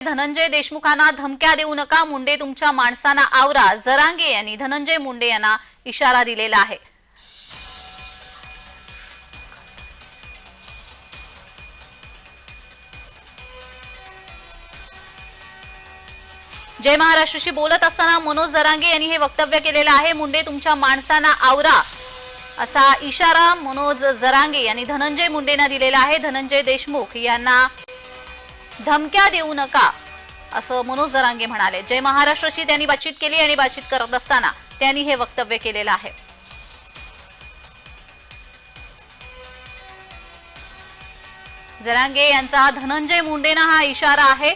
धनंजय देशमुखांना धमक्या देऊ नका. मुंडे तुमच्या माणसांना आवरा. जरांगे यांनी धनंजय मुंडे यांना इशारा दिलेला आहे. जय महाराष्ट्रशी बोलत असताना मनोज जरांगे यांनी हे वक्तव्य केलेलं आहे. मुंडे तुमच्या माणसांना आवरा. असा इशारा मनोज जरांगे यांनी धनंजय मुंडेंना दिलेला आहे. धनंजय देशमुख यांना धमक्या देऊ नका असं मनोज जरांगे म्हणाले. जय महाराष्ट्राशी त्यांनी बातचीत केली आणि बातचीत करत असताना त्यांनी हे वक्तव्य केलेलं आहे. जरांगे यांचा धनंजय मुंडेंना हा इशारा आहे.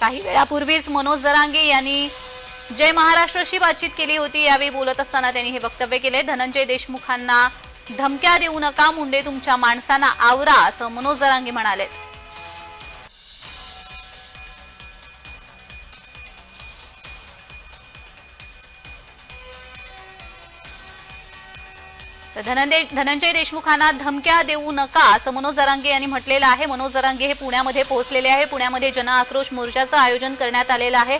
काही वेळापूर्वीच मनोज जरांगे यांनी जय महाराष्ट्राशी बातचीत केली होती यावेळी बोलत असताना त्यांनी हे वक्तव्य केले. धनंजय देशमुखांना धमक्या देऊ नका मुंडे तुमच्या माणसांना आवरा असं मनोज जरांगे म्हणाले तर धनंजय धनंजय देशमुखांना धमक्या देऊ नका असं मनोज जरांगे यांनी म्हटलेलं आहे. मनोज जरांगे हे पुण्यामध्ये पोहोचलेले आहे. पुण्यामध्ये जन आक्रोश मोर्चाचं आयोजन करण्यात आलेलं आहे.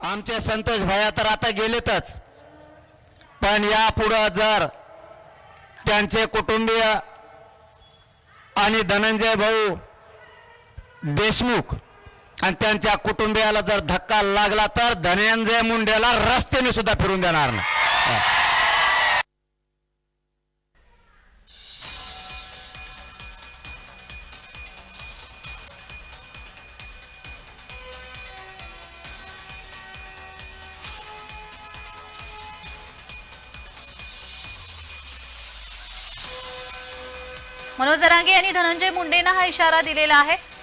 आमचे संतोष भया तर आता गेलेतच. पण यापुढं जर त्यांचे कुटुंबीय आणि धनंजय भाऊ देशमुख आणि त्यांच्या कुटुंबियाला जर धक्का लागला तर धनंजय मुंडेला रस्त्याने सुद्धा फिरून देणार नाही. मनोज जरांगे यांनी धनंजय मुंडेंना हा इशारा दिलेला आहे.